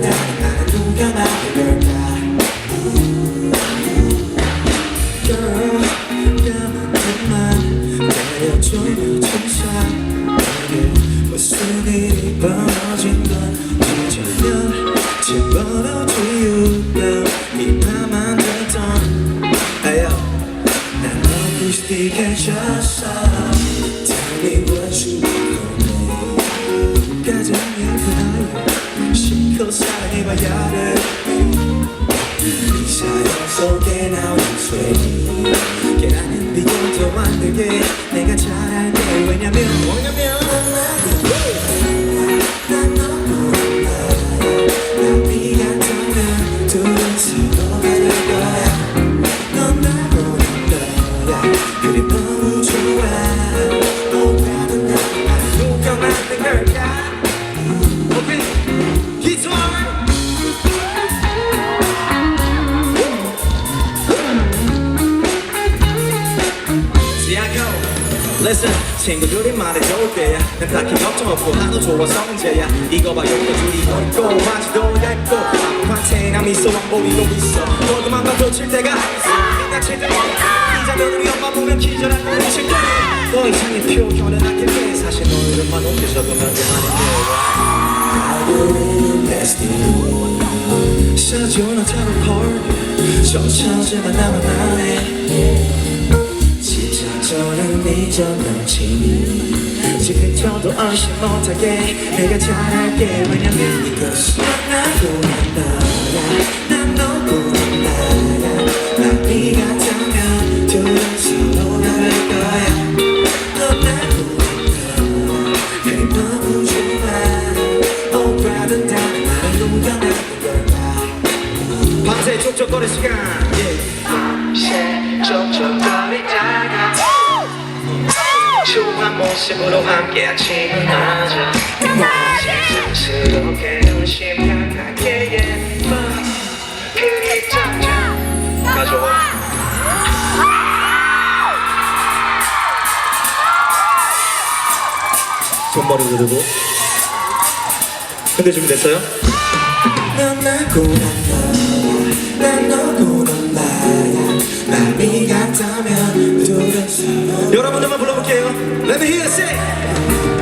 날 나는 누가 만들까 Girl, 나 그만 내려줘 진짜 해봐야 돼. 이 사연 속에 나오는 소리 깨라는 비교도 만들게 내가 잘할게. 왜냐면 왜냐면 Listen 친구들이 말해줄 때야 난 딱히 걱정 없고 하도 좋아서 문제야 이거 봐 여기 둘이 너 있고 바지도 얇고 아무한테 나 미소 왕보리도 있어. 너도만 봐도 칠 때가 있어. 내가 칠 때가 이자들이 엄마 보면 기절할 거야 더 이상의 표현은 아낄게 사실 너 이름만 옮겨 적으면 그만할게 nasty 사준 어쩌면 펄 정처지만 나만 안해 지쳐서는 잊 어놓지. 지금처도 얼씬 못하게 내가 잘할게. 왜냐면 이것이 나고 나야 난 너고 나야 나비 같으면 둘은 서로 다를 거야. 너 나고 나야 그래 너무 좋아. 오빠는 다 나를 만든 걸까 밤새 촉촉거릴 시간 모습으로 함께 아침을 맞아. 세상스럽게 눈 심각하게 예뻐. 그게 짱짱 가져와 손머리 누르고. 근데 준비됐어요? 넌 나고 난 너야 난 너고 넌 나야. 둘은 서로 여러분들만 불러볼게요 Let me hear you say